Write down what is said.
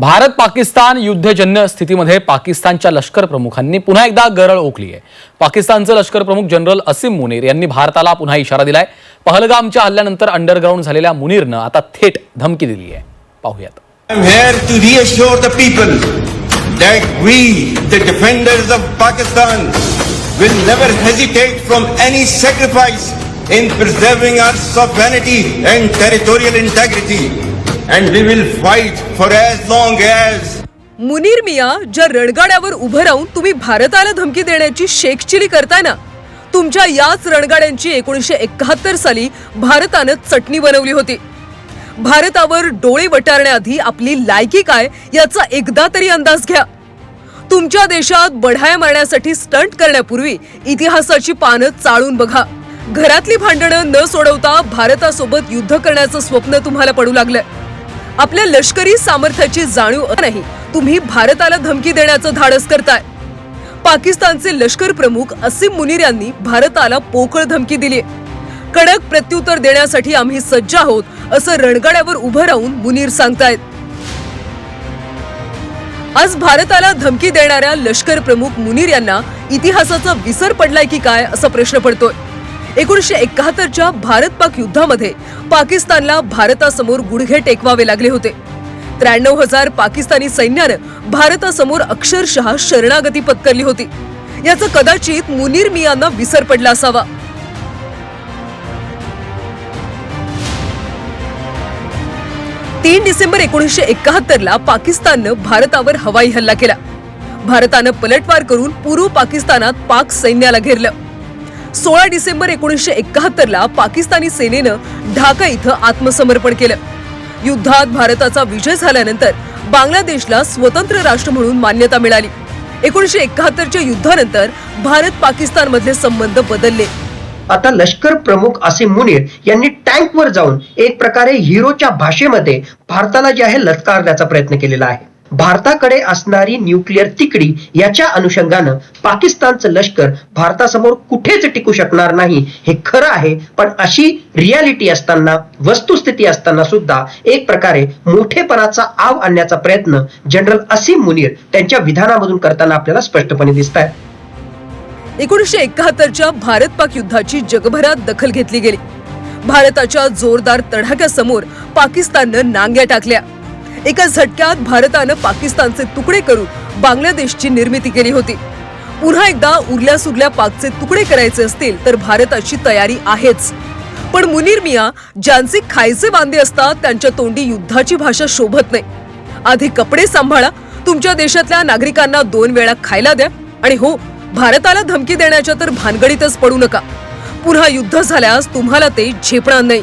भारत पाकिस्तान युद्धजन्य स्थितीमध्ये पाकिस्तानच्या लष्कर प्रमुखांनी पुन्हा एकदा गरळ ओकली आहे पाकिस्तानचे लष्कर प्रमुख जनरल असीम मुनीर यांनी भारताला पुन्हा इशारा दिलाय. पहलगामच्या हल्ल्यानंतर अंडरग्राऊंड झालेल्या मुनीरनं आता थेट धमकी दिली आहे पाहुयात in preserving our sovereignty and territorial integrity. And we will fight for as long as Munir Miya ज्या रणगाड्यावर उभं राहून तुम्ही भारताला धमकी देण्याची शेखचिली करताय ना तुमच्या याच रणगाड्यांची एकोणीसशे एकाहत्तर साली भारतानं चटणी बनवली होती. भारतावर डोळे वटारण्याआधी आपली लायकी काय याचा एकदा तरी अंदाज घ्या. तुमच्या देशात बढाया मारण्यासाठी स्टंट करण्यापूर्वी इतिहासाची पानं चाळून बघा. घरातली भांडणं न सोडवता भारतासोबत युद्ध करण्याचं स्वप्न तुम्हाला पडू लागलंय. आपल्या लष्करी सामर्थ्याची जाणीव नाही. तुम्ही भारताला धमकी देण्याचं धाडस करताय. पाकिस्तानचे लष्कर प्रमुख असिम मुनीर यांनी भारताला पोकळ धमकी दिली कडक प्रत्युत्तर देण्यासाठी आम्ही सज्ज आहोत असं रणगाड्यावर उभं राहून मुनीर सांगतायत. आज भारताला धमकी देणाऱ्या लष्कर प्रमुख मुनीर यांना इतिहासाचा विसर पडलाय की काय असा प्रश्न पडतोय. एकोणीसशे एकाहत्तरच्या भारत पाक युद्धामध्ये पाकिस्तानला भारतासमोर गुडघे टेकवावे लागले होते. त्र्याण्णव हजार पाकिस्तानी सैन्यानं भारतासमोर अक्षरशः शरणागती पत्करली होती. याचा कदाचित मुनीर मियांना विसर पडला असावा. तीन डिसेंबर एकोणीसशे एकाहत्तरला पाकिस्ताननं भारतावर हवाई हल्ला केला. भारतानं पलटवार करून पूर्व पाकिस्तानात पाक सैन्याला घेरलं. सोळा डिसेंबर एकोणीसशे एकाहत्तरला पाकिस्तानी सेनेनं ढाका इथं आत्मसमर्पण केलं. युद्धात भारताचा विजय झाल्यानंतर बांगलादेशला स्वतंत्र राष्ट्र म्हणून मान्यता मिळाली. एकोणीसशे एकाहत्तरच्या युद्धानंतर भारत पाकिस्तान मधले संबंध बदलले. आता लष्कर प्रमुख असिम मुनीर यांनी टँकवर जाऊन एक प्रकारे हिरोच्या भाषेमध्ये भारताला जे आहे लत्कारण्याचा प्रयत्न केलेला आहे. भारताकडे असणारी न्यूक्लिअर तिकडी याच्या अनुषंगानं पाकिस्तानचं लष्कर भारतासमोर कुठेच टिकू शकणार नाही हे खरं आहे पण अशी रियालिटी असताना वस्तुस्थिती असताना सुद्धा एक प्रकारे मोठेपणाचा आव आणण्याचा प्रयत्न जनरल असीम मुनीर त्यांच्या विधानामधून करताना आपल्याला स्पष्टपणे दिसत आहे एकोणीसशे एकाहत्तरच्या भारत पाक युद्धाची जगभरात दखल घेतली गेली. भारताच्या जोरदार तडाख्यासमोर पाकिस्ताननं नांग्या टाकल्या. एका झटक्यात भारतानं पाकिस्तानचे तुकडे करून बांगलादेशची निर्मिती केली होती. पुन्हा एकदा उरल्या सुरल्या पाकचे तुकडे करायचे असतील तर भारताची तयारी आहेच. पण मुनीर मिया ज्यांचे खायचे वांदे असतात त्यांच्या तोंडी युद्धाची भाषा शोभत नाही. आधी कपडे सांभाळा तुमच्या देशातल्या नागरिकांना दोन वेळा खायला द्या. आणि हो भारताला धमकी देण्याच्या तर भानगडीतच पडू नका. पुन्हा युद्ध झाल्यास तुम्हाला ते झेपणार नाही.